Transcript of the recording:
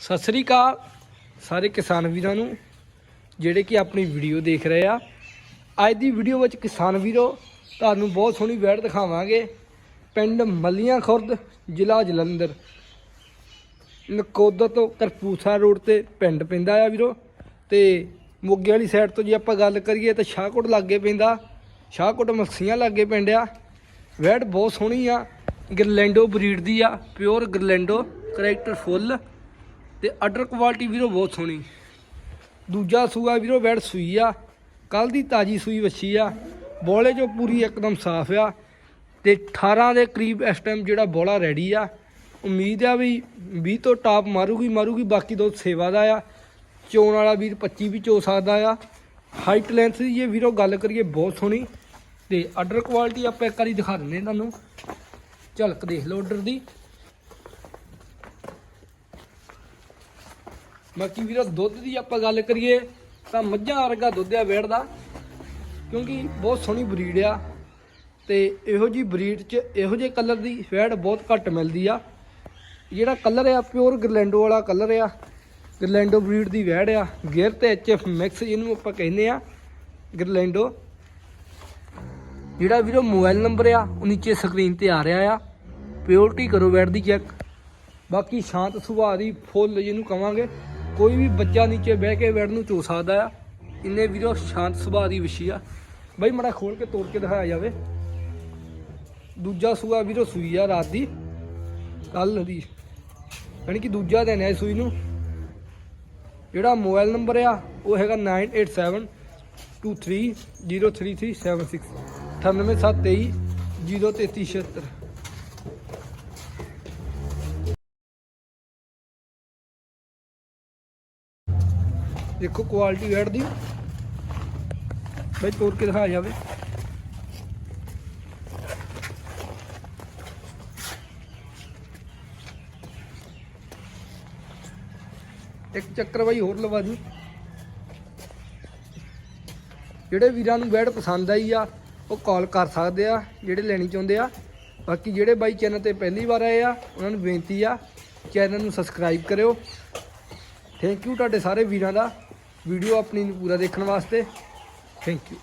ਸਤਿ ਸ੍ਰੀ ਅਕਾਲ ਸਾਰੇ ਕਿਸਾਨ ਵੀਰਾਂ ਨੂੰ, ਜਿਹੜੇ ਕਿ ਆਪਣੀ ਵੀਡੀਓ ਦੇਖ ਰਹੇ ਆ। ਅੱਜ ਦੀ ਵੀਡੀਓ ਵਿੱਚ ਕਿਸਾਨ ਵੀਰੋ, ਤੁਹਾਨੂੰ ਬਹੁਤ ਸੋਹਣੀ ਵੈੜ ਦਿਖਾਵਾਂਗੇ। ਪਿੰਡ ਮੱਲੀਆਂ ਖੁਰਦ ਜ਼ਿਲ੍ਹਾ ਜਲੰਧਰ। ਨਕੋਦਰ ਤੋਂ ਕਰਪੂਸਾ ਰੋਡ ਤੇ ਪਿੰਡ ਪੈਂਦਾ ਆ ਵੀਰੋ। ਤੇ ਮੋਗੇ ਵਾਲੀ ਸਾਈਡ ਤੋਂ ਜੇ ਆਪਾਂ ਗੱਲ ਕਰੀਏ ਤਾਂ ਸ਼ਾਹਕੋਟ ਲਾਗੇ ਪੈਂਦਾ। ਸ਼ਾਹਕੋਟ ਮੱਸੀਆਂ ਲਾਗੇ ਪਿੰਡ ਆ। ਵੈੜ ਬਹੁਤ ਸੋਹਣੀ ਆ। ਗਰਲੈਂਡੋ ਬਰੀਡ ਦੀ ਆ ਪਿਓਰ ਗਰਲੈਂਡੋ, ਕਰੈਕਟਰ ਫੁੱਲ। ਤੇ ਆਰਡਰ ਕੁਆਲਿਟੀ ਵੀਰੋ ਬਹੁਤ ਸੋਹਣੀ। ਦੂਜਾ ਸੂਆ ਵੀਰੋ ਵੈੜ ਸੂਈ ਆ। ਕੱਲ ਦੀ ਤਾਜੀ ਸੂਈ ਵੱਛੀ ਆ। ਬੋਲੇ ਜੋ ਪੂਰੀ ਇੱਕਦਮ ਸਾਫ਼ ਆ। ਤੇ 18 ਦੇ ਕਰੀਬ ਇਸ ਟਾਈਮ ਜਿਹੜਾ ਬੋਲਾ ਰੈਡੀ ਆ। ਉਮੀਦ ਆ ਵੀ 20 ਤੋਂ ਟਾਪ ਮਾਰੂਗੀ ਮਾਰੂਗੀ, ਬਾਕੀ ਦੋ ਸੇਵਾ ਦਾ ਆ। ਚੋਣ ਵਾਲਾ ਵੀਰ 25 ਵੀ ਚੋ ਸਕਦਾ ਆ। ਹਾਈਟ ਲੈਂਥ ਦੀ ਜੇ ਵੀਰੋ ਗੱਲ ਕਰੀਏ ਬਹੁਤ ਸੋਹਣੀ। ਤੇ ਆਰਡਰ ਕੁਆਲਿਟੀ ਆਪਾਂ ਇੱਕ ਵਾਰੀ ਦਿਖਾ ਦਿੰਦੇ ਤੁਹਾਨੂੰ। ਝਲਕ ਦੇਖ ਲਓ ਆਰਡਰ ਦੀ। ਬਾਕੀ ਵੀਰੋ, ਦੁੱਧ ਦੀ ਆਪਾਂ ਗੱਲ ਕਰੀਏ ਤਾਂ ਮੱਝਾਂ ਵਰਗਾ ਦੁੱਧ ਆ ਵੇੜ ਦਾ, ਕਿਉਂਕਿ ਬਹੁਤ ਸੋਹਣੀ ਬਰੀਡ ਆ ਤੇ ਇਹੋ ਜੀ ਬਰੀਡ 'ਚ ਇਹੋ ਜਿਹੇ ਕਲਰ ਦੀ ਵੈੜ ਬਹੁਤ ਘੱਟ ਮਿਲਦੀ ਆ। ਜਿਹੜਾ ਕਲਰ ਆ, ਪਿਓਰ ਗਰਲੈਂਡੋ ਵਾਲਾ ਕਲਰ ਆ, ਗਰਲੈਂਡੋ ਬਰੀਡ ਦੀ ਵੈੜ ਆ, ਗੇਅਰ ਤੇ ਐਚਐਫ ਮਿਕਸ ਜਿਹਨੂੰ ਆਪਾਂ ਕਹਿੰਦੇ ਆ, ਗਰਲੈਂਡੋ। ਜਿਹੜਾ ਵੀਰੋ ਮੋਬਾਈਲ ਨੰਬਰ ਆ, ਉਹ ਨੀਚੇ ਸਕਰੀਨ ਤੇ ਆ ਰਿਹਾ ਆ ਪਿਓਰਟੀ ਕਰੋ ਵੈੜ ਦੀ ਚੈੱਕ ਬਾਕੀ ਸ਼ਾਂਤ ਸੁਭਾਅ ਦੀ ਫੁੱਲ ਜਿਹਨੂੰ ਕਵਾਂਗੇ। ਕੋਈ ਵੀ ਬੱਚਾ ਨੀਚੇ ਬਹਿ ਕੇ ਬੈਠ ਨੂੰ ਚੋ ਸਕਦਾ ਆ, ਇੰਨੇ ਵੀਰੋ ਸ਼ਾਂਤ ਸੁਭਾਅ ਦੀ ਵਿਸ਼ੀ ਆ। ਬਾਈ ਮੜਾ ਖੋਲ ਕੇ ਤੋੜ ਕੇ ਦਿਖਾਇਆ ਜਾਵੇ। ਦੂਜਾ ਸੂਆ ਵੀਰੋ ਸੂਈ ਆ ਰਾਤ ਦੀ ਕੱਲ ਦੀ। ਯਾਨੀ ਕਿ ਦੂਜਾ ਦਿਨ ਹੈ ਸੂਈ ਨੂੰ। ਜਿਹੜਾ ਮੋਬਾਈਲ ਨੰਬਰ ਆ, ਉਹ ਹੈਗਾ 987 23033376 98723 ਦੇਖੋ ਕੁਆਲਿਟੀ ਵੈਟ ਦੀ। ਬਈ ਤੋੜ ਕੇ ਦਿਖਾ ਜਾਵੇ। ਇੱਕ ਚੱਕਰ ਬਾਈ ਹੋਰ ਲਵਾ ਦੀ ਜਿਹੜੇ ਵੀਰਾਂ ਨੂੰ ਬੈਡ ਪਸੰਦ ਆਈ ਆ, ਉਹ ਕਾਲ ਕਰ ਸਕਦੇ ਆ, ਜਿਹੜੇ ਲੈਣੀ ਚਾਹੁੰਦੇ ਆ। ਬਾਕੀ ਜਿਹੜੇ ਬਾਈ ਚੈਨਲ ਤੇ ਪਹਿਲੀ ਵਾਰ ਆਏ ਆ, ਉਹਨਾਂ ਨੂੰ ਬੇਨਤੀ ਆ ਚੈਨਲ ਨੂੰ ਸਬਸਕ੍ਰਾਈਬ ਕਰਿਓ। ਥੈਂਕ ਯੂ ਤੁਹਾਡੇ ਸਾਰੇ ਵੀਰਾਂ ਦਾ। ਵੀਡੀਓ ਆਪਣੀ ਨੂੰ ਪੂਰਾ ਦੇਖਣ ਵਾਸਤੇ। Thank you